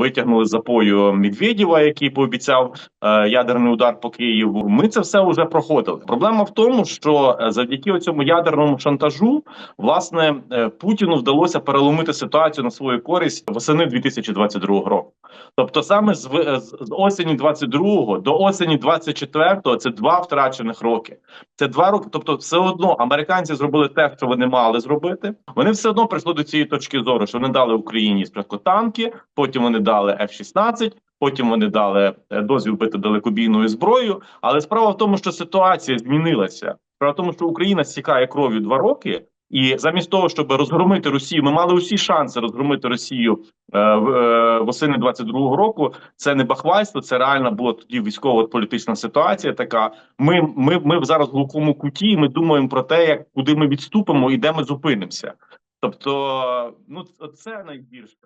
витягнули з запою Медведєва, який пообіцяв е, ядерний удар по Києву. Ми це все вже проходили. Проблема в тому, що е, завдяки цьому ядерному шантажу, власне, е, Путіну вдалося переломити ситуацію на свою користь восени 2022 року. Тобто, саме з, з осені 22 до осені 24 це два втрачених роки. Це два роки. Тобто, все одно американці зробили те, що вони мали зробити. Вони все одно прийшли до цієї точки зору, що вони дали Україні спочатку танки, потім вони дали F-16, Потім вони дали е, дозвіл бити далекобійною зброєю. Але справа в тому, що ситуація змінилася. Справа в тому, що Україна стікає кров'ю два роки, і замість того, щоб розгромити Росію, ми мали усі шанси розгромити Росію е, е, восени 22-го року. Це не бахвальство, це реальна була тоді військово-політична ситуація. Така ми, ми, ми зараз в глухому куті. і Ми думаємо про те, як куди ми відступимо і де ми зупинимося. Тобто, ну це найбільше.